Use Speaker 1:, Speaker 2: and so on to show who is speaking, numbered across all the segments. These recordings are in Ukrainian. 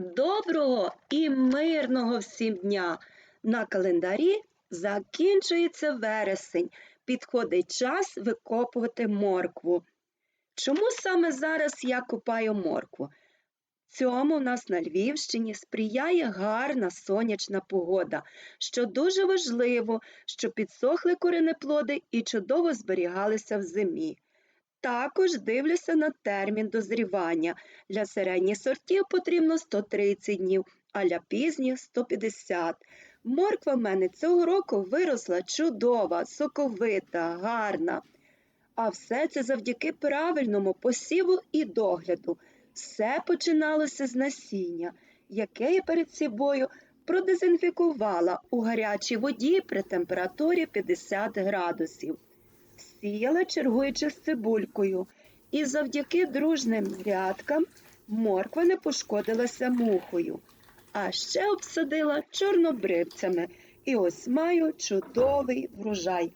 Speaker 1: Доброго і мирного всім дня! На календарі закінчується вересень. Підходить час викопувати моркву. Чому саме зараз я копаю моркву? Цьому у нас на Львівщині сприяє гарна сонячна погода, що дуже важливо, щоб підсохли коренеплоди і чудово зберігалися в зимі. Також дивлюся на термін дозрівання. Для середніх сортів потрібно 130 днів, а для пізніх 150. Морква в мене цього року виросла чудова, соковита, гарна. А все це завдяки правильному посіву і догляду. Все починалося з насіння, яке я перед собою продезінфікувала у гарячій воді при температурі 50 градусів сіяла, чергуючи з цибулькою, і завдяки дружним грядкам морква не пошкодилася мухою, а ще обсадила чорнобривцями і ось маю чудовий врожай.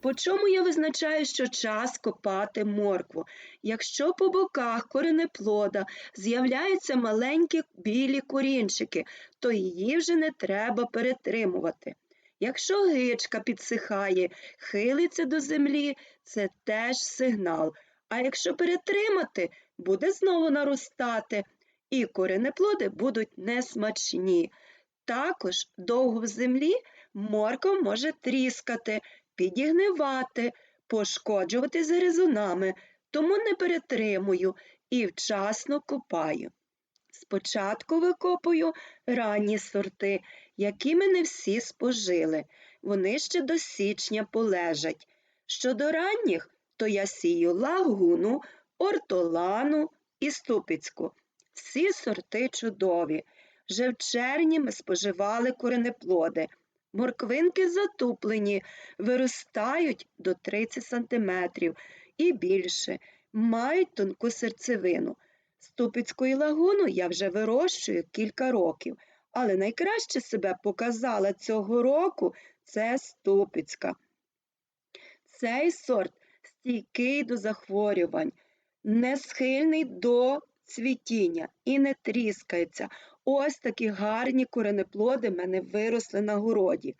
Speaker 1: По чому я визначаю, що час копати моркву? Якщо по боках коренеплода з'являються маленькі білі корінчики, то її вже не треба перетримувати. Якщо гичка підсихає, хилиться до землі, це теж сигнал. А якщо перетримати, буде знову наростати, і коренеплоди будуть несмачні. Також довго в землі морква може тріскати, підігнивати, пошкоджувати з гризунами, тому не перетримую і вчасно копаю. Спочатку викопую ранні сорти, які ми не всі спожили. Вони ще до січня полежать. Щодо ранніх, то я сію лагуну, ортолану і ступицьку. Всі сорти чудові. Вже в червні ми споживали коренеплоди. Морквинки затуплені, виростають до 30 см і більше, мають тонку серцевину. Ступицької лагуну я вже вирощую кілька років, але найкраще себе показала цього року це Ступицька. Цей сорт стійкий до захворювань, не схильний до цвітіння і не тріскається. Ось такі гарні коренеплоди мене виросли на городі.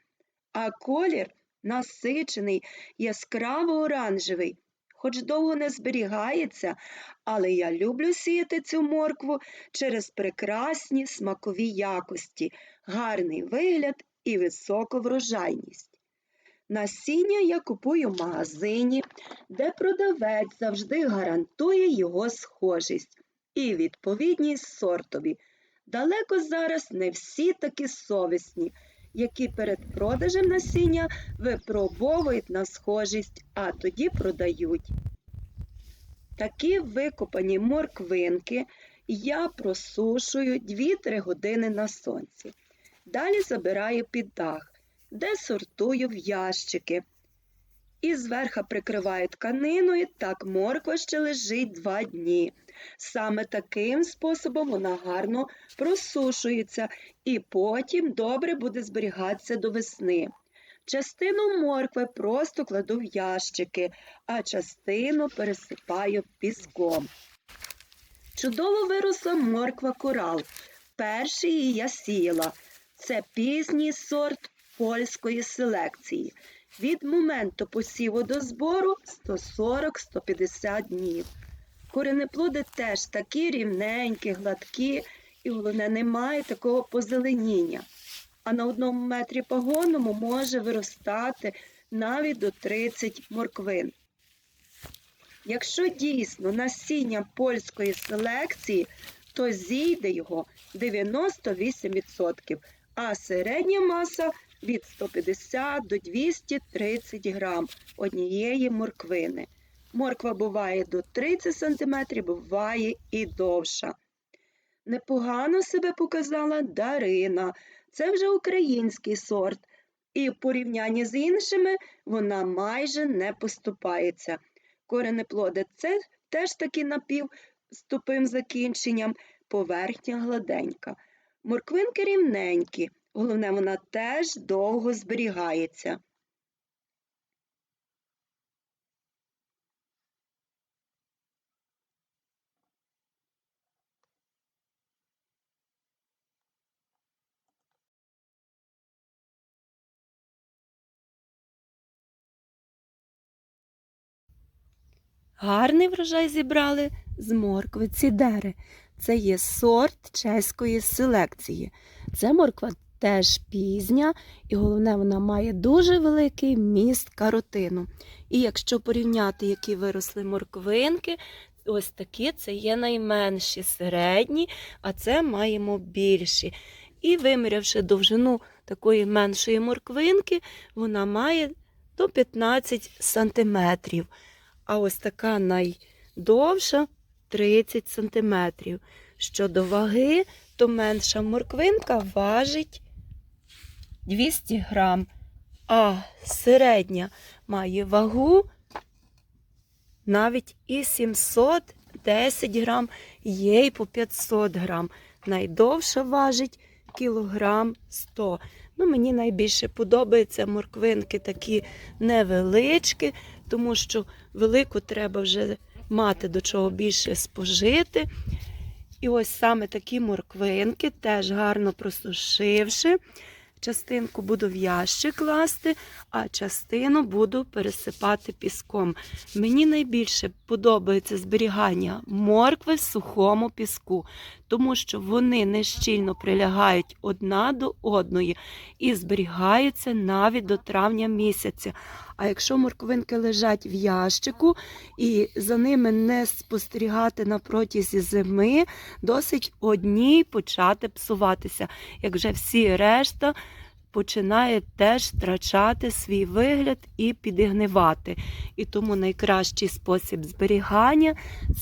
Speaker 1: А колір насичений, яскраво оранжевий хоч довго не зберігається, але я люблю сіяти цю моркву через прекрасні смакові якості, гарний вигляд і високу врожайність. Насіння я купую в магазині, де продавець завжди гарантує його схожість і відповідність сортові. Далеко зараз не всі такі совісні які перед продажем насіння випробовують на схожість, а тоді продають. Такі викопані морквинки я просушую 2-3 години на сонці. Далі забираю під дах, де сортую в ящики і зверха прикриваю тканиною, так морква ще лежить два дні. Саме таким способом вона гарно просушується і потім добре буде зберігатися до весни. Частину моркви просто кладу в ящики, а частину пересипаю піском. Чудово виросла морква корал. Перший її я сіяла. Це пізній сорт польської селекції. Від моменту посіву до збору 140-150 днів. Коренеплоди теж такі рівненькі, гладкі і, головне, немає такого позеленіння. А на одному метрі погонному може виростати навіть до 30 морквин. Якщо дійсно насіння польської селекції, то зійде його 98%, а середня маса від 150 до 230 грам однієї морквини. Морква буває до 30 см, буває і довша. Непогано себе показала Дарина. Це вже український сорт, і в порівнянні з іншими вона майже не поступається. Коренеплоди це теж таки напів з тупим закінченням, поверхня гладенька. Морквинки рівненькі, Головне, вона теж довго зберігається.
Speaker 2: Гарний врожай зібрали з моркви цідери. Це є сорт чеської селекції. Це морква теж пізня, і головне, вона має дуже великий міст каротину. І якщо порівняти, які виросли морквинки, ось такі це є найменші середні, а це маємо більші. І вимірявши довжину такої меншої морквинки, вона має до 15 сантиметрів. А ось така найдовша 30 сантиметрів. Щодо ваги, то менша морквинка важить 200 грам, а середня має вагу навіть і 710 грам, є й по 500 грам. Найдовша важить кілограм 100. Ну, мені найбільше подобаються морквинки такі невеличкі, тому що велику треба вже мати до чого більше спожити. І ось саме такі морквинки, теж гарно просушивши. Частинку буду в ящик класти, а частину буду пересипати піском. Мені найбільше подобається зберігання моркви в сухому піску, тому що вони нещільно прилягають одна до одної і зберігаються навіть до травня місяця. А якщо морквинки лежать в ящику і за ними не спостерігати на протязі зими, досить одній почати псуватися, як вже всі решта починає теж втрачати свій вигляд і підігнивати. І тому найкращий спосіб зберігання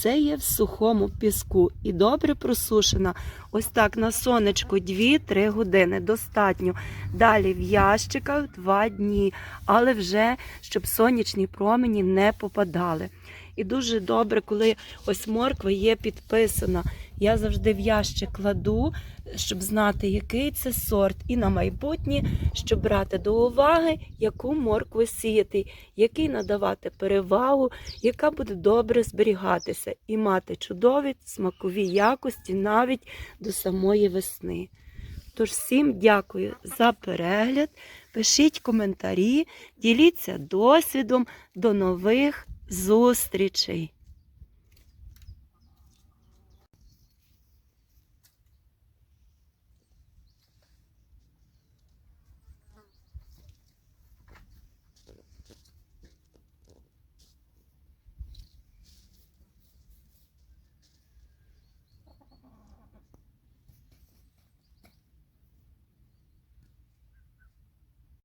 Speaker 2: це є в сухому піску. І добре просушена. Ось так на сонечку 2-3 години достатньо. Далі в ящиках 2 дні, але вже щоб сонячні промені не попадали. І дуже добре, коли ось морква є підписана. Я завжди в ящик кладу, щоб знати, який це сорт, і на майбутнє, щоб брати до уваги, яку моркву сіяти, який надавати перевагу, яка буде добре зберігатися і мати чудові смакові якості навіть до самої весни. Тож всім дякую за перегляд. Пишіть коментарі, діліться досвідом. До нових зустрічей!